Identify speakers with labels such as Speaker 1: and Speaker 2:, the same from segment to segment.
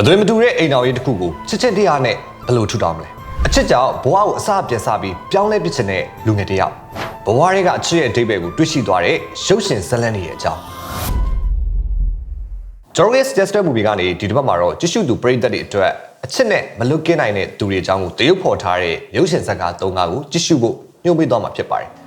Speaker 1: အသွင်မတူတဲ့အိမ်တော်ရေးတစ်ခုကိုချစ်ချစ်တရားနဲ့ဘယ်လိုထူထောင်မလဲအချစ်ကြောင့်ဘဝကိုအစပြန်စပြီးပြောင်းလဲပစ်ချင်တဲ့လူငယ်တစ်ယောက်ဘဝတွေကအချစ်ရဲ့အဓိပ္ပာယ်ကိုတွေ့ရှိသွားတဲ့ရုပ်ရှင်ဇာတ်လမ်းတွေရဲ့အကြောင်းကျွန်တော်ရဲ့ suggested movie ကနေဒီတစ်ပတ်မှာတော့ကြည့်ရှုသူပရိသတ်တွေအတွက်အချစ်နဲ့မလွတ်ကင်းနိုင်တဲ့သူတွေအကြောင်းကိုတရုပ်ဖော်ထားတဲ့ရုပ်ရှင်ဇာတ်ကား၃ကားကိုကြည့်ရှုဖို့ညွှန်ပေးသွားမှာဖြစ်ပါတယ်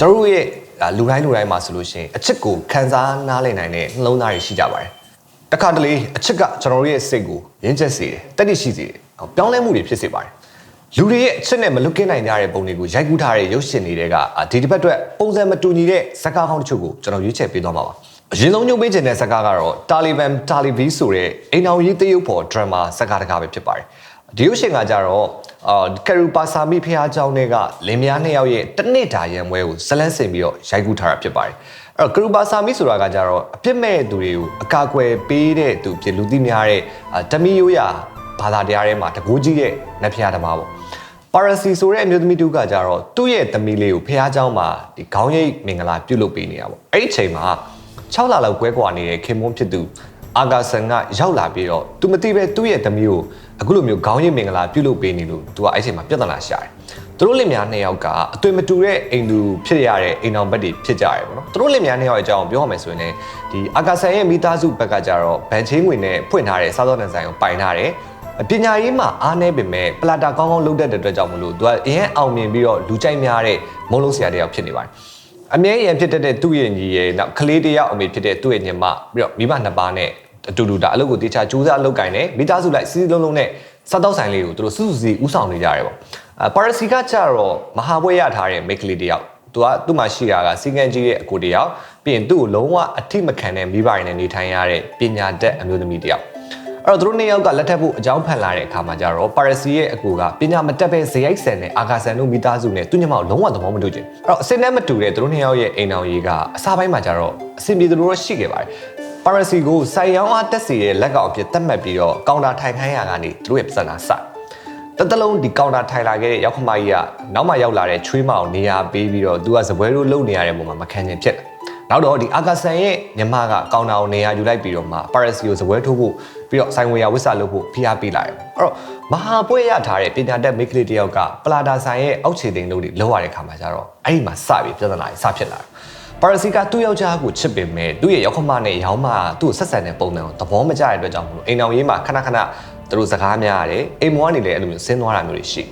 Speaker 1: ကျွန်တော်တို့ရဲ့ဒါလူတိုင်းလူတိုင်းမှာဆိုလို့ရှိရင်အချစ်ကိုခံစားနားလည်နိုင်တဲ့နှလုံးသားတွေရှိကြပါတယ်တခါတလေအချစ်ကကျွန်တော်တို့ရဲ့စိတ်ကိုရင်းချက်စေတယ်တက်တိရှိစေတယ်ပြောင်းလဲမှုတွေဖြစ်စေပါတယ်လူတွေရဲ့အချစ်နဲ့မလွတ်ကင်းနိုင်ကြတဲ့ပုံတွေကိုရိုက်ကူးထားတဲ့ရုပ်ရှင်တွေကအာဒီတစ်ပတ်အတွက်ပုံစံမတူညီတဲ့ဇာတ်ကားကောင်းတချို့ကိုကျွန်တော်ရွေးချယ်ပေးသွားမှာပါအရင်ဆုံးညွှန်ပေးခြင်းတဲ့ဇာတ်ကားကတော့ Taliban Talibi ဆိုတဲ့အိမ်အောင်ရေးတရုပ်ပေါ်ဒရမာဇာတ်ကားတစ်ကားပဲဖြစ်ပါတယ် ဒီရုပ်ရှင်ကကြတော့အာကရူပါစာမိဖះเจ้าတွေကလင်မယားနှစ်ယောက်ရဲ့တနစ်တာရံပွဲကိုဇလန်းစင်ပြီးတော့ရိုက်ကူးထားတာဖြစ်ပါတယ်အဲ့တော့ကရူပါစာမိဆိုတာကကြတော့အပြစ်မဲ့သူတွေကိုအကာအကွယ်ပေးတဲ့သူဖြစ်လူသိများတဲ့အာတမီယိုးရဘာသာတရားထဲမှာတကူကြီးတဲ့နတ်ဖះဓမ္မပေါ့ပါရစီဆိုတဲ့အမျိုးသမီးတူကကြတော့သူ့ရဲ့သမီးလေးကိုဖះเจ้าမှာဒီခေါင်းရိပ်မင်္ဂလာပြုလုပ်ပေးနေတာပေါ့အဲ့ဒီအချိန်မှာ6လလောက်ကွဲကွာနေတဲ့ခင်မွန်းဖြစ်သူအာဂါဆန်ကရောက်လာပြီးတော့သူမသိပဲသူ့ရဲ့သမီးကို အခုလိုမျိုးခေါင်းရိပ်မင်္ဂလာပြုလုပ်ပေးနေလို့သူကအဲ့ဒီအချိန်မှာပြဿနာရှာတယ်သူတို့လင်မယားနှစ်ယောက်ကအသွင်မတူတဲ့အိမ်သူဖြစ်ရတဲ့အိမ်အောင်ဘက်တွေဖြစ်ကြရတယ်ပေါ့နော်သူတို့လင်မယားနှစ်ယောက်ရဲ့အကြောင်းပြောရမယ်ဆိုရင်လည်းဒီအာဂါဆန်ရဲ့မိသားစုဘက်ကကြတော့ဗန်ချင်းငွေနဲ့ဖွင့်ထားတဲ့စားသောက်နေဆိုင်ကိုပိုင်ထားတယ်ပညာရေးမှာအားနည်းပေမဲ့ပလာတာကောင်းကောင်းလုပ်တတ်တဲ့အတွက်ကြောင့်မလို့သူကအရင်အောင်မြင်ပြီးတော့လူကြိုက်များတဲ့မုံလုံးဆရာတယောက်ဖြစ်နေပါတယ်အမြဲရန်ဖြစ်တတ်တဲ့သူ့ရဲ့ညီရဲ့နောက်ကလေးတယောက်အမေဖြစ်တဲ့သူ့ရဲ့ညီမပြီးတော့မိဘနှစ်ပါးနဲ့ အတူတူဒါအလုပ်ကိုတေချာကြိုးစားအလုပ်ကင်တယ်မိသားစုလိုက်စီးစီးလုံးလုံးနဲ့စားတော့ဆိုင်လေးကိုသူတို့စုစုစီဥဆောင်နေကြတယ်ပေါ့အပါရစီကကြတော့မဟာပွဲရထားတဲ့မိန်းကလေးတယောက်သူကသူ့မှာရှိတာကစီကံကြီးရဲ့အကိုတယောက်ပြီးရင်သူ့ကိုလုံးဝအထိမခံတဲ့မိဘတွေနဲ့နေထိုင်ရတဲ့ပညာတတ်အမျိုးသမီးတယောက်အဲ့တော့သူတို့နှစ်ယောက်ကလက်ထပ်ဖို့အကြောင်းဖန်လာတဲ့အခါမှာကျတော့ပါရစီရဲ့အကူကပညာမတက်ပဲဇယိုက်ဆန်နဲ့အာဂါဆန်တို့မိသားစုနဲ့သူညမောင်လုံးဝသဘောမတူချင်အဲ့တော့အစင်းနဲ့မတူတဲ့သူတို့နှစ်ယောက်ရဲ့အိမ်အောင်ရေးကအစားပိုင်းမှာကျတော့အဆင်ပြေသလိုတော့ရှိခဲ့ပါတယ် ပါရစီကိုစိုင်ရောင်းအားတက်စီရဲ့လက်ကောင်အဖြစ်သတ်မှတ်ပြီးတော့ကောင်တာထိုင်ခိုင်းရကနေသူတို့ရဲ့ပြဿနာစတတလုံးဒီကောင်တာထိုင်လာခဲ့တဲ့ရောက်ခမကြီးကနောက်မှရောက်လာတဲ့ချွေးမအောင်နေရာပေးပြီးတော့သူကစပွဲတို့လုံနေရတဲ့ပုံမှာမခံချင်ဖြစ်တယ်နောက်တော့ဒီအာကာဆန်ရဲ့ညီမကကောင်တာကိုနေရာယူလိုက်ပြီးတော့မှပါရစီကိုစပွဲထိုးဖို့ပြီးတော့ဆိုင်ဝေယဝစ်စာလုပ်ဖို့ဖိအားပေးလာတယ်အဲ့တော့မဟာပွဲရထားတဲ့ပညာတတ်မိန်းကလေးတယောက်ကပလာတာဆိုင်ရဲ့အောက်ခြေသိမ်းလုပ်တွေလောက်ရတဲ့ခါမှာကျတော့အဲ့ဒီမှာစပြီးပြဿနာကြီးစဖြစ်လာတယ် ပါရစီကသူ့ယောက်ျားကိုချစ်ပင်မဲ့သူ့ရဲ့ရောက်ခမနဲ့ရောင်းမသူ့ကိုဆက်ဆံတဲ့ပုံစံကိုသဘောမကျတဲ့အတွက်ကြောင့်မလို့အိမ်အောင်ရေးမှာခဏခဏသူတို့စကားများရတယ်အိမ်မောကနေလည်းအဲ့လိုမျိုးဆင်းသွားတာမျိုးတွေရှိ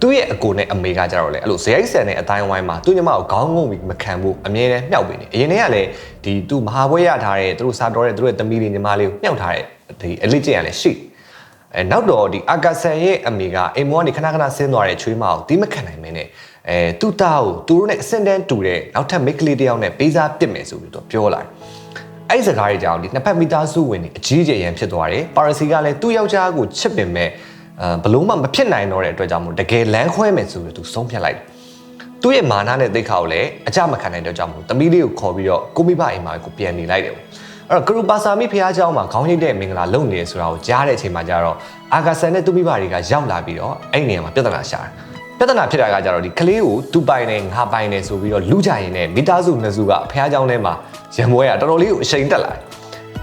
Speaker 1: သူ့ရဲ့အကိုနဲ့အမေကကြတော့လေအဲ့လိုဇယိုက်ဆန်တဲ့အတိုင်းဝိုင်းမှာသူ့ညီမကိုခေါင်းငုံပြီးမခံဘူးအမြဲတမ်းမြှောက်ပေးနေအရင်တည်းကလည်းဒီသူမဟာပွဲရထားတဲ့သူတို့စားတော်တဲ့သူတို့ရဲ့သမီးလေးညီမလေးကိုမြှောက်ထားတဲ့ဒီအလေးကျင့်ရလည်းရှိအဲနောက်တော့ဒီအာကာဆန်ရဲ့အမေကအိမ်မောကနေခဏခဏဆင်းသွားတဲ့ချွေးမကိုတီးမခံနိုင်မင်းနဲ့ အဲသူ့သားကိုသူတို့နဲ့အစင်တန်းတူတဲ့နောက်ထပ်မိတ်ကလေးတစ်ယောက်နဲ့ပေးစားပစ်မယ်ဆိုပြီးတော့ပြောလာတယ်အဲ့ဒီစကားတွေကြောင့်ဒီနှစ်ဖက်မိသားစုဝင်တွေအကြီးကျယ်ရန်ဖြစ်သွားတယ်ပါရစီကလည်းသူ့ယောက်ျားကိုချစ်ပင်မဲ့အဲဘလို့မှမဖြစ်နိုင်တော့တဲ့အတွက်ကြောင့်မို့တကယ်လမ်းခွဲမယ်ဆိုပြီးသူဆုံးဖြတ်လိုက်တယ်သူ့ရဲ့မာနနဲ့သိက္ခာကိုလည်းအကြမခံနိုင်တဲ့ကြောင့်မို့သမီးလေးကိုခေါ်ပြီးတော့ကိုမိဘအိမ်မှာကိုပြန်နေလိုက်တယ်ပေါ့အဲ့တော့ကရူပါစာမိဖះเจ้าမှာခေါင်းရိပ်တဲ့မင်္ဂလာလုပ်နေတယ်ဆိုတာကိုကြားတဲ့အချိန်မှာကျတော့အာဂါဆန်နဲ့သူ့မိဘတွေကရောက်လာပြီးတော့အဲ့ဒီနေရာမှာပြဿနာရှာတယ် ပြဿနာဖြစ်တာကကြတော့ဒီကလေးကိုသူပိုင်နေငါပိုင်နေဆိုပြီးတော့လူကြရင်နဲ့မိသားစုနှစ်စုကဖះเจ้าထဲမှာရံပွဲရတော်တော်လေးကိုအချိန်တက်လာတယ်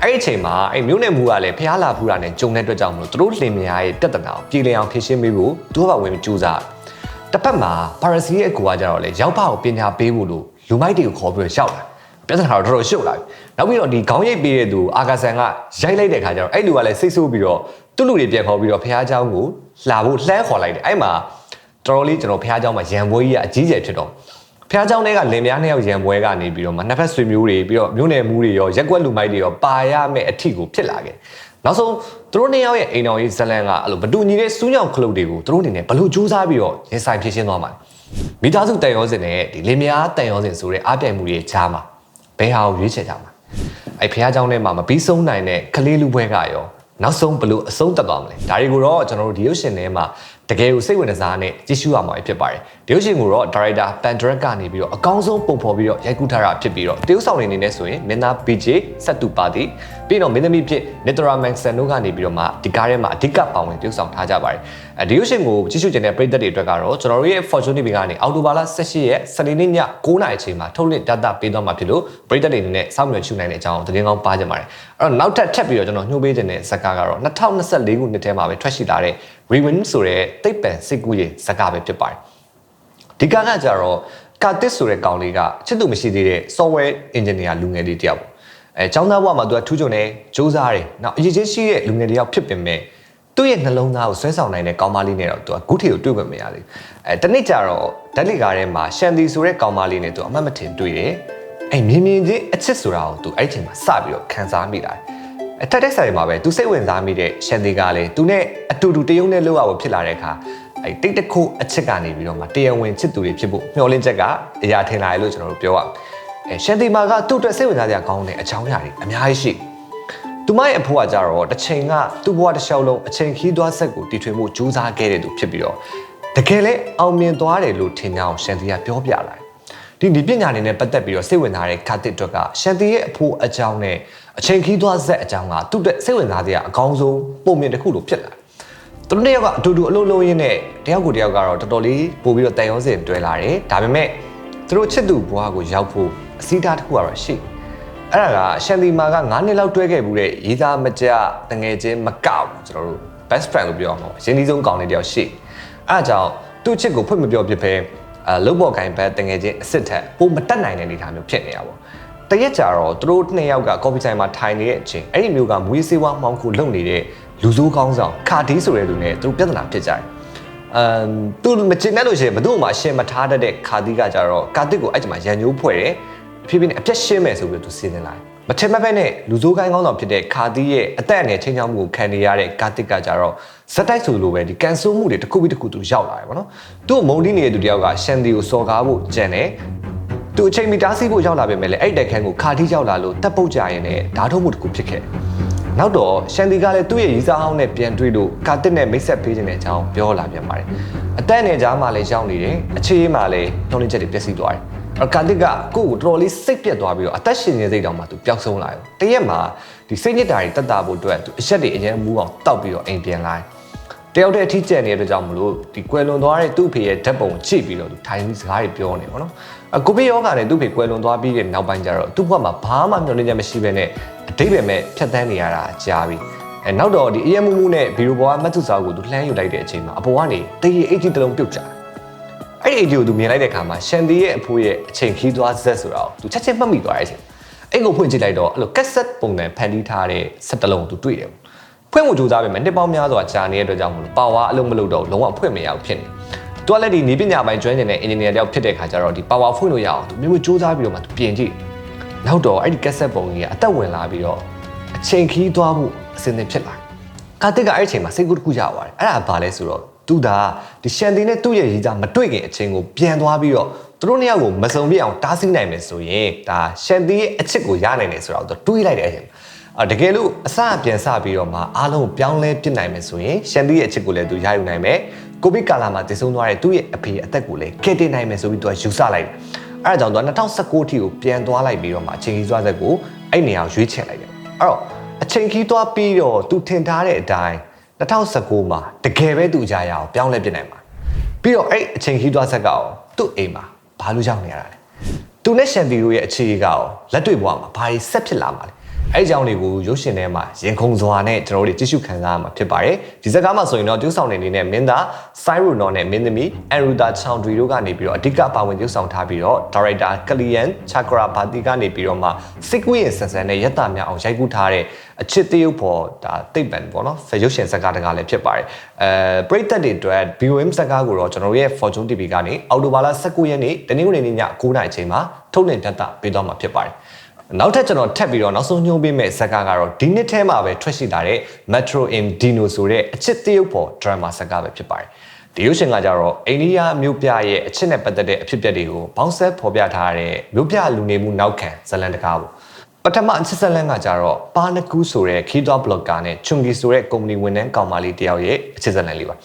Speaker 1: အဲ့ဒီအချိန်မှာအဲ့မျိုးနဲ့မူကလည်းဖះလာဖူးတာနဲ့ဂျုံတဲ့အတွက်ကြောင့်မလို့သူတို့လင်မယားရဲ့ပြဿနာကိုပြည်လည်အောင်ဖြေရှင်းပေးဖို့သူကဝင်ကြိုးစားတယ်တစ်ဖက်မှာပါရစီရဲ့အကူကကြတော့လေရောက်ပါကိုပညာပေးဖို့လို့လူမိုက်တွေကိုခေါ်ပြီးတော့ရောက်လာပြဿနာတော့တော်တော်ရှုပ်လာပြီနောက်ပြီးတော့ဒီခေါင်းရိပ်ပေးတဲ့သူအာဂါဆန်ကရိုက်လိုက်တဲ့ခါကျတော့အဲ့လူကလည်းစိတ်ဆိုးပြီးတော့သူ့လူတွေပြန်ခေါ်ပြီးတော့ဖះเจ้าကိုလှာဖို့လှမ်းခေါ်လိုက်တယ်အဲ့မှာ တော်တော်လေးကျွန်တော်ဖះเจ้าမှာရံပွဲကြီးကအကြီးကျယ်ဖြစ်တော့ဖះเจ้าတွေကလင်မယားနှစ်ယောက်ရံပွဲကနေပြီးတော့မှနှစ်ဖက်ဆွေမျိုးတွေပြီးတော့မျိုးနယ်မှုတွေရောရက်ကွက်လူမိုက်တွေရောပါရမယ့်အထီကိုဖြစ်လာခဲ့နောက်ဆုံးသူတို့နှစ်ယောက်ရဲ့အိမ်တော်ရေးဇလန်ကအဲ့လိုဘတူညီတဲ့စူးညောင်ခလုတ်တွေကိုသူတို့အနေနဲ့ဘလို့စူးစမ်းပြီးတော့ရင်ဆိုင်ဖြစ်ရှင်းသွားမှာမိသားစုတန်ရောစင်နဲ့ဒီလင်မယားတန်ရောစင်ဆိုတဲ့အားပြိုင်မှုတွေကြားမှာဘယ်ဟာကိုရွေးချယ်ကြမှာအဲ့ဖះเจ้าထဲမှာမပြီးဆုံးနိုင်တဲ့ကလေးလူပွဲကရောနောက်ဆုံးဘလို့အဆုံးတက်သွားမလဲဒါတွေကိုတော့ကျွန်တော်တို့ဒီရုပ်ရှင်ထဲမှာ တကယ်ကိုစိတ်ဝင်စားနဲ့ကြည့်ရှုရမှာဖြစ်ပါတယ်တရုတ်ရှင်ကိုတော့ဒါရိုက်တာပန်ဒရက်ကနေပြီးတော့အကောင်းဆုံးပုံဖော်ပြီးတော့ရိုက်ကူးထားတာဖြစ်ပြီးတော့တရုတ်ဆောင်နေနေနဲ့ဆိုရင်မင်းသား BJ စက်တူပါတီပြီးတော့မင်းသမီးဖြစ်နစ်တရာမန်ဆန်တို့ကနေပြီးတော့မှဒီကားထဲမှာအဓိကပါဝင်တရုတ်ဆောင်ထားကြပါတယ်အဲတရုတ်ရှင်ကိုကြည့်ရှုခြင်းတဲ့ပရိသတ်တွေအတွက်ကတော့ကျွန်တော်တို့ရဲ့ Fortune TV ကနေအော်တိုဘာလ18ရက်စနေနေ့ည9:00နာရီအချိန်မှာထုတ်လွှင့်ဒတာပေးသွားမှာဖြစ်လို့ပရိသတ်တွေအနေနဲ့စောင့်မျှော်ရှုနိုင်တဲ့အကြောင်းသတင်းကောင်းပါကြပါတယ်အဲ့တော့နောက်ထပ်ထပ်ပြီးတော့ကျွန်တော်ညှို့ပေးခြင်းတဲ့ဇာတ်ကားကတော့2024ခုနှစ်ထဲမှာပဲထွက်ရှိလာတဲ့ Rewind ဆိုတဲ့တိတ်ပံစိတ်ကူးရေးဇာတ်ကားပဲဖြစ်ပါတယ်ဒီကားကကြတော့ကာတစ်ဆိုတဲ့ကောင်လေးကချစ်သူမရှိသေးတဲ့ software engineer လူငယ်လေးတယောက်ပေါ့အဲចောင်းသားဘဝမှာသူကထူးချွန်တယ်စူးစမ်းတယ်နောက်အရေးချင်းရှိတဲ့လူငယ်တယောက်ဖြစ်ပင်မဲ့သူ့ရဲ့နှလုံးသားကိုဆွဲဆောင်နိုင်တဲ့ကောင်မလေးနဲ့တော့သူကဂုထီကိုတွေ့ခွင့်မရသေးဘူးအဲတနေ့ကျတော့ဓာတ်လီကားထဲမှာရှန်တီဆိုတဲ့ကောင်မလေးနဲ့သူအမှတ်မထင်တွေ့တယ်အဲ့မြင်မြင်ချင်းအချစ်ဆိုတာကိုသူအဲ့ချိန်မှာစပြီးတော့ခံစားမိလာတယ် အထက်တက်ဆိုင်မှာပဲသူစိတ်ဝင်စားမိတဲ့ရှန်တီကလည်းသူနဲ့အတူတူတယုံနဲ့လောက်ရဖို့ဖြစ်လာတဲ့အခါအဲ့တိတ်တခုအချစ်ကနေပြီးတော့မှတရားဝင်ချစ်သူတွေဖြစ်ဖို့မျှော်လင့်ချက်ကအရာထင်လာတယ်လို့ကျွန်တော်တို့ပြောရအောင်အဲရှန်တီမာကသူ့အတွက်စိတ်ဝင်စားစရာကောင်းတဲ့အကြောင်းအရာတွေအများကြီးရှိတယ်သူမရဲ့အဖိုးကကြတော့တစ်ချိန်ကသူ့ဘဝတစ်လျှောက်လုံးအချိန်ခီးသွားဆက်ကိုတည်ထွင်မှုကြိုးစားခဲ့တဲ့သူဖြစ်ပြီးတော့တကယ်လဲအောင်မြင်သွားတယ်လို့ထင်ကြအောင်ရှန်တီကပြောပြလာတယ် ဒီဒီပညာနေနဲ့ပတ်သက်ပြီးတော့စိတ်ဝင်စားတဲ့ကာတစ်အတွက်ကရှန်တီရဲ့အဖိုးအကြောင်းနဲ့အချိန်ခီးသွားဆက်အကြောင်းကသူ့အတွက်စိတ်ဝင်စားစရာအကောင်းဆုံးပုံမြင်တစ်ခုလိုဖြစ်လာတယ်သူတို့နှစ်ယောက်ကအတူတူအလုပ်လုပ်ရင်းနဲ့တယောက်ကိုတယောက်ကတော့တော်တော်လေးပို့ပြီးတော့တန်ရုံးစင်တွဲလာတယ်ဒါပေမဲ့သူတို့ချစ်သူဘွားကိုရောက်ဖို့အစည်းအတားတစ်ခုကတော့ရှိတယ်အဲ့ဒါကရှန်တီမာက9နှစ်လောက်တွဲခဲ့မှုတဲ့ရေးသားမကြတငယ်ချင်းမကောက်ကျွန်တော်တို့ best friend လို့ပြောအောင်ပေါ့အရင်ဒီဆုံးကောင်းတဲ့တယောက်ရှိအဲ့ဒါကြောင့်သူ့ချစ်ကိုဖွင့်မပြောဖြစ်ပဲ အဲလုတ်ပေါ်ကိုင်ဘက်တငယ်ချင်းအစ်စ်ထက်ပိုမတက်နိုင်တဲ့အနေအထားမျိုးဖြစ်နေတာပေါ့တရက်ကြတော့သူတို့နှစ်ယောက်ကကော်ဖီဆိုင်မှာထိုင်နေတဲ့အချိန်အဲ့ဒီမျိုးကမွေးစေးဝါမှောင်ခုလုံနေတဲ့လူစိုးကောင်းဆောင်ခါဒီဆိုတဲ့လူနဲ့သူတို့ပြဿနာဖြစ်ကြတယ်အမ်သူမချင်တဲ့လို့ရှိရင်ဘယ်သူမှအရှင်းမထားတတ်တဲ့ခါဒီကကြတော့ကာတစ်ကိုအဲ့ဒီမှာရန်ညိုးဖွဲ့တယ်ဖြည်းဖြည်းနဲ့အပြက်ရှင်းမယ်ဆိုပြီးသူစီစဉ်လာတယ် မထင်မဲ့ပဲနဲ့လူစိုးကိုင်းကောင်းဆောင်ဖြစ်တဲ့ခါဒီရဲ့အသက်အငယ်ချင်းချောင်းမှုကိုခံနေရတဲ့ကာတစ်ကကြတော့ဇက်တိုက်ဆိုလိုပဲဒီကန်ဆိုးမှုတွေတစ်ခုပြီးတစ်ခုသူရောက်လာတယ်ဗောနော်သူ့မုံတီးနေတဲ့သူတယောက်ကရှန်ဒီကိုစော်ကားဖို့ကြံတယ်သူအချိန်မီတားဆီးဖို့ရောက်လာပေမဲ့လည်းအဲ့တက်ခန်းကိုခါတီးရောက်လာလို့တပ်ပုတ်ကြရင်လည်းဓာတ်ထုတ်မှုတစ်ခုဖြစ်ခဲ့နောက်တော့ရှန်ဒီကလည်းသူ့ရဲ့ရီးစားဟောင်းနဲ့ပြန်တွေ့လို့ကာတစ်နဲ့မိတ်ဆက်ပေးခြင်းတဲ့အကြောင်းပြောလာပြန်ပါတယ်အသက်နဲ့ကြားမှာလည်းရောက်နေတယ်အခြေအေးမှာလည်းနှုံးလင်းချက်တွေပျက်စီးသွားတယ်အ ကာတစ်ကကိုယ့်ကိုတော်တော်လေးစိတ်ပြက်သွားပြီးတော့အသက်ရှင်နေစိတ်တောင်မှသူပျောက်ဆုံးလာတယ်တရက်မှာဒီစိတ်ညစ်တာတွေတက်တာဖို့အတွက်သူအချက်တွေအရင်မူအောင်တောက်ပြီးတော့အိမ်ပြန်လာတယ်တယောက်တည်းအထီးကျန်နေတဲ့အတွက်ကြောင့်မလို့ဒီကွယ်လွန်သွားတဲ့သူ့ဖေရဲ့ဓာတ်ပုံကြည့်ပြီးတော့သူထိုင်ပြီးစကားတွေပြောနေပါတော့အကိုဘေးယောဂနဲ့သူ့ဖေကွယ်လွန်သွားပြီးတဲ့နောက်ပိုင်းကျတော့သူ့ဘဝမှာဘာမှမျှော်လင့်ချက်မရှိဘဲနဲ့အတိတ်ပဲမဲ့ဖြတ်သန်းနေရတာကြားပြီအဲနောက်တော့ဒီအယက်မှုမှုနဲ့ဘီရိုဘောကမတ်သူစာကိုသူလှမ်းယူလိုက်တဲ့အချိန်မှာအပေါ်ကနေတရေအိတ်ကြီးတစ်လုံးပြုတ်ကျတယ် အဲ့ဒီအိတ်ကြီးကိုသူမြင်လိုက်တဲ့အခါမှာရှန်တီရဲ့အဖိုးရဲ့အချိန်ခီးသွားဇက်ဆိုတာကိုသူချက်ချင်းမှတ်မိသွားတဲ့အချိန်အဲ့ကိုဖွင့်ကြည့်လိုက်တော့အဲ့လိုကက်ဆက်ပုံစံဖန်တီးထားတဲ့ဆက်တလုံးကိုသူတွေ့တယ်ဖွင့်ဖို့ကြိုးစားပေမဲ့နှစ်ပေါင်းများစွာကြာနေတဲ့အတွက်ကြောင့်မလို့ပါဝါအလုံးမလို့တော့လုံးဝဖွင့်မရဘူးဖြစ်နေ။သူကလည်းဒီနေပညာပိုင်းကျွမ်းကျင်တဲ့ engineer တယောက်ဖြစ်တဲ့ခါကျတော့ဒီပါဝါဖွင့်လို့ရအောင်သူမျိုးမျိုးစူးစမ်းပြီးတော့မှသူပြင်ကြည့်။နောက်တော့အဲ့ဒီကက်ဆက်ပုံကြီးကအသက်ဝင်လာပြီးတော့အချိန်ခီးသွားဖို့အစင်းသင်ဖြစ်လာ။ကာတစ်ကအဲ့ဒီအချိန်မှာစိတ်ကူးတစ်ခုရသွားတယ်။အဲ့ဒါဘာလဲဆိုတော့ သူကဒီရှန်တီနဲ့သူ့ရဲ့ရည်စားမတွေ့ခင်အချိန်ကိုပြန်သွားပြီးတော့သူတို့နှစ်ယောက်ကိုမစုံပြအောင်တားဆီးနိုင်မယ်ဆိုရင်ဒါရှန်တီရဲ့အချစ်ကိုရနိုင်တယ်ဆိုတော့သူတွေးလိုက်တဲ့အချိန်အတကယ်လို့အစပြန်စပြီးတော့မှအားလုံးပြောင်းလဲပြစ်နိုင်မယ်ဆိုရင်ရှန်တီရဲ့အချစ်ကိုလည်းသူရယူနိုင်မယ်ကိုဗစ်ကာလာမှာတည်ဆုံသွားတဲ့သူ့ရဲ့အဖေအသက်ကိုလည်းကယ်တင်နိုင်မယ်ဆိုပြီးသူကယူဆလိုက်တယ်အဲဒါကြောင့်သူက2019ထိကိုပြန်သွားလိုက်ပြီးတော့မှအချိန်ကြီးသွားဆက်ကိုအဲ့နေရာကိုရွေးချယ်လိုက်တယ်အဲ့တော့အချိန်ကြီးသွားပြီးတော့သူထင်ထားတဲ့အတိုင်း 2019မှာတကယ်ပဲသူအကြရအောင်ပြောင်းလဲပြစ်နိုင်မှာပြီးတော့အဲ့အချိန်ကြီးသွားဆက်ကရောသူ့အိမ်မှာဘာလို့ရောက်နေရတာလဲသူနဲ့ရှန်တီတို့ရဲ့အခြေကရောလက်တွေ့ဘဝမှာဘာတွေဆက်ဖြစ်လာမှာလဲ အဲ့အကြောင်းတွေကိုရုပ်ရှင်ထဲမှာရင်ခုန်စွာနဲ့ကျွန်တော်တို့ကြည့်ရှုခံစားရမှာဖြစ်ပါတယ်ဒီဇာတ်ကားမှာဆိုရင်တော့ကျူးဆောင်နေနေတဲ့မင်းသားဆိုင်းရူနော်နဲ့မင်းသမီးအန်ရူတာချောင်ဒရီတို့ကနေပြီးတော့အဓိကပါဝင်ကျူးဆောင်ထားပြီးတော့ဒါရိုက်တာကလီယန်ချာကရာဘာတီကနေပြီးတော့မှစစ်ကွေးရဲ့ဆန်ဆန်နဲ့ရက်တာများအောင်ရိုက်ကူးထားတဲ့အချစ်တရုပ်ပေါ်ဒါတိတ်ပန်ပေါ့နော်ရုပ်ရှင်ဇာတ်ကားတကားလည်းဖြစ်ပါတယ်အဲပရိသတ်တွေအတွက် BOM ဇာတ်ကားကိုတော့ကျွန်တော်တို့ရဲ့ Fortune TV ကနေအော်တိုဘာလ19ရက်နေ့တနင်္ဂနွေနေ့ည9:00နာရီအချိန်မှာထုတ်လွှင့်ပြသပေးသွားမှာဖြစ်ပါတယ် နောက်ထပ်ကျွန်တော်ထပ်ပြီးတော့နောက်ဆုံးညှိုးပေးမဲ့ဇာတ်ကားကတော့ဒီနှစ်ထဲမှာပဲထွက်ရှိလာတဲ့ Metro in Dino ဆိုတဲ့အချစ်တရုပ်ပေါ် drama ဇာတ်ကားပဲဖြစ်ပါတယ်။ဒီရုပ်ရှင်ကကြတော့အိန္ဒိယမြို့ပြရဲ့အချစ်နဲ့ပတ်သက်တဲ့အဖြစ်အပျက်တွေကိုဘောင်းဆက်ဖော်ပြထားတဲ့မြို့ပြလူနေမှုနောက်ခံဇာတ်လမ်းတကားပေါ့။တပထမအချစ်ဆက်လန်းကကြတော့ပါနကူဆိုတဲ့ခီးသွွားဘလော့ကာနဲ့ချွန်ဂီဆိုတဲ့ကုမ္ပဏီဝန်ထမ်းကောင်မလေးတယောက်ရဲ့အချစ်ဆက်လန်းလေးပါ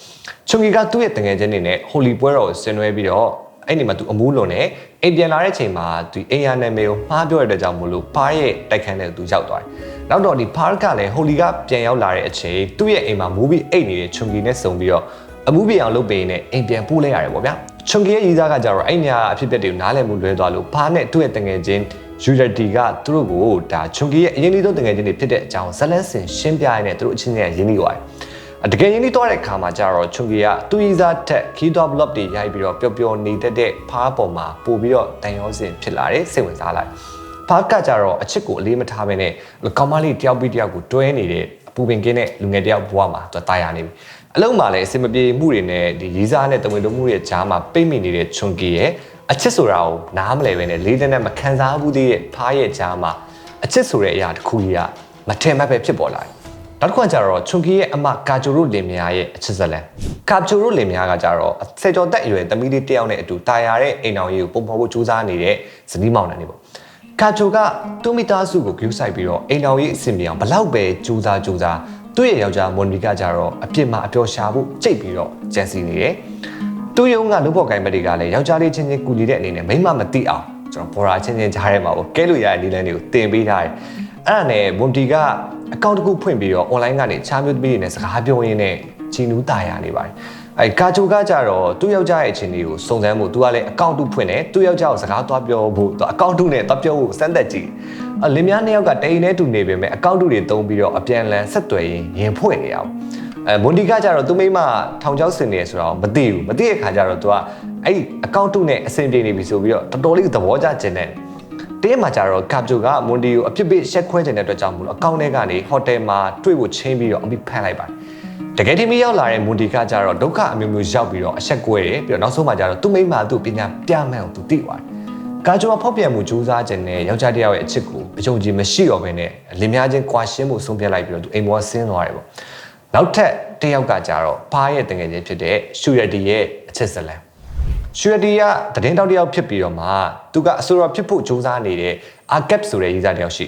Speaker 1: ချွန်ဂီကသူ့ရဲ့တငယ်ချင်းတွေနဲ့ဟိုလီပွဲတော်ကိုဆင်နွှဲပြီးတော့အဲ့ဒီမှာသူအမူးလုံးနဲ့ အိမ်ပြန်လာတဲ့ချိန်မှာသူအိမ်ရနာမည်ကိုမှားပြောရတဲ့ကြောင့်မလို့ဖားရဲ့တိုက်ခန်းနဲ့သူရောက်သွားတယ်နောက်တော့ဒီဖားကလည်းဟိုလီကပြန်ရောက်လာတဲ့အချိန်သူ့ရဲ့အိမ်မှာမူးပြီးအိတ်နေတဲ့ချွန်ဂီနဲ့စုံပြီးတော့အမှုပြအောင်လုပ်ပေးနေအိမ်ပြန်ပို့လိုက်ရတယ်ပေါ့ဗျာချွန်ကီရဲ့ရေးသားကကြတော့အဲ့ညာအဖြစ်အပျက်တွေကိုနားလည်မှုလွဲသွားလို့ဘာနဲ့သူ့ရဲ့တငယ်ချင်းယူရတီကသူတို့ကိုဒါချွန်ကီရဲ့အရင်လေးဆုံးတငယ်ချင်းတွေဖြစ်တဲ့အကြောင်းဇလန်းစင်ရှင်းပြရင်းနဲ့သူတို့အချင်းချင်းရင်းနှီးသွားတယ် တကယ်ရင်းနှီးသွားတဲ့အခါမှာကျတော့ချွန်ကီကသူ့ရေးသားထက် key dot block တွေရိုက်ပြီးတော့ပျော်ပျော်နေတတ်တဲ့ဖားပေါ်မှာပို့ပြီးတော့တန်ရောစင်ဖြစ်လာတယ်စိတ်ဝင်စားလိုက်ဖားကကြတော့အချစ်ကိုအလေးမထားဘဲနဲ့ကောင်မလေးတယောက်ပြီးတယောက်ကိုတွဲနေတဲ့အပူပင်ကင်းတဲ့လူငယ်တယောက်ဘဝမှာသူတာယာနေပြီအလုံးမှာလည်းအစင်မပြေမှုတွေနဲ့ဒီရေးစားနဲ့တဝင်တို့မှုရဲ့ကြားမှာပိတ်မိနေတဲ့ချွန်ကီရဲ့အချစ်ဆိုတာကိုနားမလည်ပဲနဲ့လေးတဲ့နဲ့မခံစားဘူးသေးတဲ့ဖားရဲ့ကြားမှာအချစ်ဆိုတဲ့အရာတစ်ခုကြီးကမထင်မှတ်ပဲဖြစ်ပေါ်လာတယ်။ နောက်တစ်ခုကကြတော့ချွန်ကီရဲ့အမကာဂျိုရိုလင်မယားရဲ့အချစ်ဇလန်ကာဂျိုရိုလင်မယားကကြတော့ဆယ်ကျော်သက်အရွယ်သမီးလေးတစ်ယောက်နဲ့အတူတာယာတဲ့အိမ်တော်ကြီးကိုပုံဖော်ဖို့ကြိုးစားနေတဲ့ဇနီးမောင်နှံတွေပေါ့။ကာဂျိုကသူ့မိသားစုကိုဂရုစိုက်ပြီးတော့အိမ်တော်ကြီးအဆင်ပြေအောင်ဘလောက်ပဲကြိုးစားကြိုးစားသူ့ရဲ့ယောက်ျားမွန်နီကကြတော့အပြစ်မှာအပျော်ရှာဖို့ကြိတ်ပြီးတော့ကြံစီနေတယ်။သူ့ယုံကလုပ်ဖို့ကိုင်းမတွေကလည်းယောက်ျားလေးချင်းချင်းကူညီတဲ့အနေနဲ့မိမမသိအောင်ကျွန်တော်ဘော်ရာချင်းချင်းကြားထဲမှာပေါ့ကဲလို့ရတဲ့ဒီလန်းတွေကိုတင်ပေးထားတယ်။ အဲ့ဒါနဲ့မွန်တီကအကောင့်တစ်ခုဖွင့်ပြီးတော့ online ကနေချားမျိုးသမီးတွေနဲ့စကားပြောရင်းနဲ့ချီနူးတာယာနေပါတယ်။အဲကာချိုကကြတော့သူ့ယောက်ျားရဲ့အချင်းလေးကိုစုံစမ်းဖို့သူကလည်းအကောင့်တုဖွင့်တယ်သူ့ယောက်ျားကိုစကားသွားပြောဖို့သူအကောင့်တုနဲ့သွားပြောဖို့စမ်းသက်ကြည့်အလင်းများနှစ်ယောက်ကတိန်နဲ့တူနေပေမဲ့အကောင့်တုတွေတုံးပြီးတော့အပြန်လန်ဆက်သွယ်ရင်ရင်ဖွင့်နေအောင်အဲမွန်ဒီကကြတော့သူမိမထောင်ချောက်စင်နေဆိုတော့မသိဘူးမသိတဲ့ခါကျတော့သူကအဲ့ဒီအကောင့်တုနဲ့အဆင်ပြေနေပြီဆိုပြီးတော့တော်တော်လေးသဘောကျကျင်တဲ့ တင်းမှာကြတော့ကပ်ဂျိုကမွန်ဒီကိုအပြစ်ပေးရှက်ခွဲခြင်းတဲ့အတွက်ကြောင့်မလို့အကောင့်ထဲကနေဟိုတယ်မှာတွေ့ဖို့ချင်းပြီးတော့အမိဖန်လိုက်ပါတယ်တကယ်တမ်းမရောက်လာတဲ့မွန်ဒီကကြတော့ဒုက္ခအမျိုးမျိုးရောက်ပြီးတော့အဆက်ကွဲတယ်ပြီးတော့နောက်ဆုံးမှကြတော့သူ့မိမသူ့ပညာပြမှန်းအောင်သူသိသွားတယ်ကာဂျိုကဖောက်ပြန်မှုစူးစမ်းခြင်းနဲ့ယောက်ျားတစ်ယောက်ရဲ့အချစ်ကိုအယုံကြည်မရှိတော့ဘဲနဲ့လင်မယားချင်းကွာရှင်းမှုဆုံးဖြတ်လိုက်ပြီးတော့သူအိမ်ပေါ်ဆင်းသွားတယ်ပေါ့နောက်ထပ်တစ်ယောက်ကကြတော့ဖားရဲ့တငယ်ချင်းဖြစ်တဲ့ရှူရတီရဲ့အချစ်ဇလန် ရှူရတီကတည်င်းတောက်တစ်ယောက်ဖြစ်ပြီးတော့မှသူကအဆိုတော်ဖြစ်ဖို့စူးစမ်းနေတဲ့အာကက်ဆိုတဲ့ရေးစားတစ်ယောက်ရှိ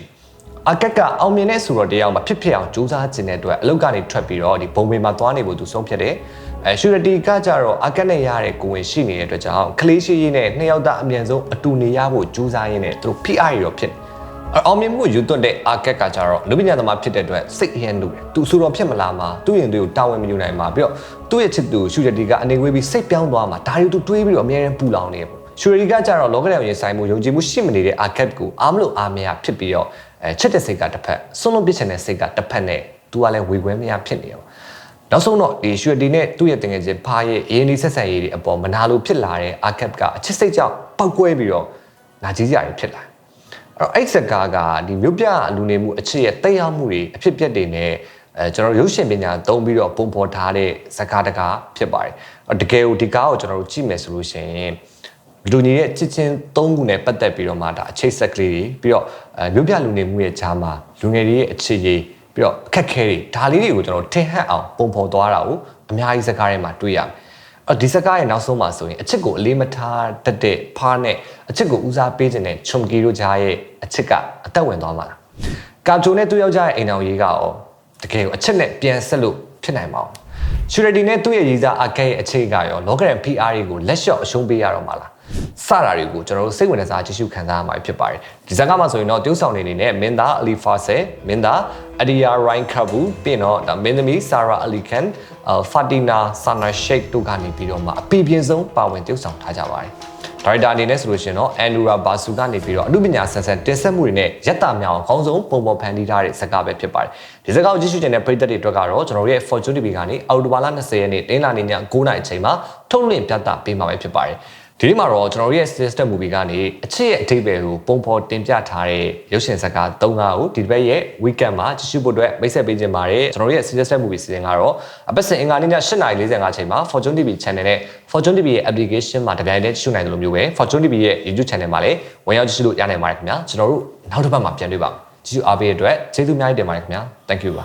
Speaker 1: အကက်ကအောင်မြင်တဲ့ဆိုတော့တရားမှာဖြစ်ဖြစ်အောင်ကြိုးစားခြင်းတဲ့အတွက်အလုပ်ကနေထွက်ပြီးတော့ဒီဘုံပင်မှာသွားနေဖို့သူဆုံးဖြတ်တယ်။အဲရှူရတီကကြတော့အကက်နဲ့ရတဲ့ကိုဝင်ရှိနေတဲ့အတွက်ကြောင့်ကလေးရှိရေးနဲ့နှစ်ယောက်သားအမြန်ဆုံးအတူနေရဖို့ကြိုးစားရင်းနဲ့သူတို့ PR ရောဖြစ်တယ်။ အောင်မြင်မှုယူသွတ်တဲ့အကက်ကကြတော့လူပညာသမားဖြစ်တဲ့အတွက်စိတ်အရန်လို့တယ်။သူဆိုတော့ဖြစ်မလားမှာသူ့ရင်သူကိုတာဝန်မယူနိုင်မှာပြီးတော့သူ့ရဲ့ချစ်သူရှူရတီကအနေဝေးပြီးစိတ်ပြောင်းသွားမှာဒါတွေသူတွေးပြီးတော့အများရန်ပူလောင်နေပေါ့။ရှူရီကကြတော့လောကဓာတ်ရင်ဆိုင်မှုယုံကြည်မှုရှိမနေတဲ့အာကက်ကိုအားမလို့အားမရဖြစ်ပြီးတော့အဲချစ်တဲ့စိတ်ကတစ်ဖက်စွန့်လွတ်ပစ်ချင်တဲ့စိတ်ကတစ်ဖက်နဲ့သူကလည်းဝေခွဲမရဖြစ်နေရောနောက်ဆုံးတော့ဒီရွှေတီနဲ့သူ့ရဲ့တငယ်ချင်းဖားရဲ့အရင်ဒီဆက်ဆံရေးတွေအပေါ်မနာလိုဖြစ်လာတဲ့အာကက်ကအချစ်စိတ်ကြောင့်ပောက်ကွဲပြီးတော့နာကြီးကြရဖြစ်လာအဲ့ တော့အဲ့စကားကဒီမြို့ပြလူနေမှုအချစ်ရဲ့တက်ရောက်မှုတွေအဖြစ်ပြက်တွေနဲ့အဲကျွန်တော်ရုပ်ရှင်ပညာသုံးပြီးတော့ပုံဖော်ထားတဲ့ဇကာတကားဖြစ်ပါတယ်တကယ်ကိုဒီကားကိုကျွန်တော်တို့ကြည့်မယ်ဆိုလို့ရှိရင်လူညီရဲ့ချစ်ချင်းသုံးခုနဲ့ပတ်သက်ပြီးတော့မှဒါအခြေဆက်ကလေးတွေပြီးတော့အဲမြို့ပြလူနေမှုရဲ့ဂျာမှာလူငယ်တွေရဲ့အခြေရေးပြီးတော့အခက်ခဲတွေဒါလေးတွေကိုကျွန်တော်ထင်ဟပ်အောင်ပုံဖော်သွားတာကိုအများကြီးစကားထဲမှာတွေ့ရမယ်။အဲ ဒီစကားရဲ့နောက်ဆုံးမှာဆိုရင်အချစ်ကိုအလေးမထားတတ်တဲ့ဖားနဲ့အချစ်ကိုဦးစားပေးခြင်းနဲ့ခြုံကီတို့ကြားရဲ့အချစ်ကအသက်ဝင်သွားမှာလား။ကာဂျိုနဲ့သူ့ယောက်ျားရဲ့အိမ်တော်ရေးကရောတကယ်ကိုအချစ်နဲ့ပြန်ဆက်လို့ဖြစ်နိုင်မှာ။ရှူရတီနဲ့သူ့ရဲ့ရေးစားအကဲရဲ့အခြေကရောလောကရန် PR တွေကိုလက်လျှော့အရှုံးပေးရတော့မှာလား စတာတွေကိုကျွန်တော်တို့စိတ်ဝင်စားကြည့်ရှုခံစားရမှာဖြစ်ပါတယ်ဒီဇာတ်ကမှာဆိုရင်တော့တိ ਉ ဆောင်နေနေနဲ့မင်းသားအလီဖာဆယ်မင်းသားအဒီယာရိုင်းခဘူပြီးတော့ဒါမင်းသမီးဆာရာအလီကန်ဖာတီနာဆာနာရှိတ်တို့ကနေပြီးတော့မှအပြည့်ပြည့်စုံပါဝင်တိ ਉ ဆောင်ထားကြပါတယ်ဒါရိုက်တာအနေနဲ့ဆိုလို့ရှိရင်တော့အန်နူရာဘာဆူကနေပြီးတော့အမှုပညာဆန်ဆန်တင်ဆက်မှုတွေနဲ့ရက်တာမြောင်အကောင်းဆုံးပုံပေါ်ဖန်တီးထားတဲ့ဇာတ်ကားပဲဖြစ်ပါတယ်ဒီဇာတ်ကားကိုကြည့်ရှုနေတဲ့ပရိသတ်တွေအတွက်ကတော့ကျွန်တော်တို့ရဲ့ Fortune TV ကနေအော်တိုဘာလ20ရက်နေ့တင်းလာနေည9:00နာရီအချိန်မှာထုတ်လွှင့်ပြသပေးမှာပဲဖြစ်ပါတယ် ဒီနေ့မှာတော့ကျွန်တော်တို့ရဲ့ system movie ကနေအချစ်ရဲ့အထိပ္ပယ်ကိုပုံဖော်တင်ပြထားတဲ့ရုပ်ရှင်ဇာတ်ကား၃ကားကိုဒီတစ်ပတ်ရဲ့ weekend မှာကြည့်ရှုဖို့အတွက်မိတ်ဆက်ပေးခြင်းပါတယ်ကျွန်တော်တို့ရဲ့ system movie စီစဉ်ကတော့အပတ်စဉ်အင်္ဂါနေ့ည8:45ချိန်မှာ Fortune TV channel နဲ့ Fortune TV ရဲ့ application မှာတပြိုင်တည်းကြည့်ရှုနိုင်တယ်လို့မျိုးပဲ Fortune TV ရဲ့ YouTube channel မှာလည်းဝင်ရောက်ကြည့်ရှုလို့ရနိုင်ပါတယ်ခင်ဗျာကျွန်တော်တို့နောက်တစ်ပတ်မှာပြန်တွေ့ပါမယ်ကြည့်ရှုအားပေးတဲ့အတွက်ကျေးဇူးအများကြီးတင်ပါတယ်ခင်ဗျာ thank you ပါ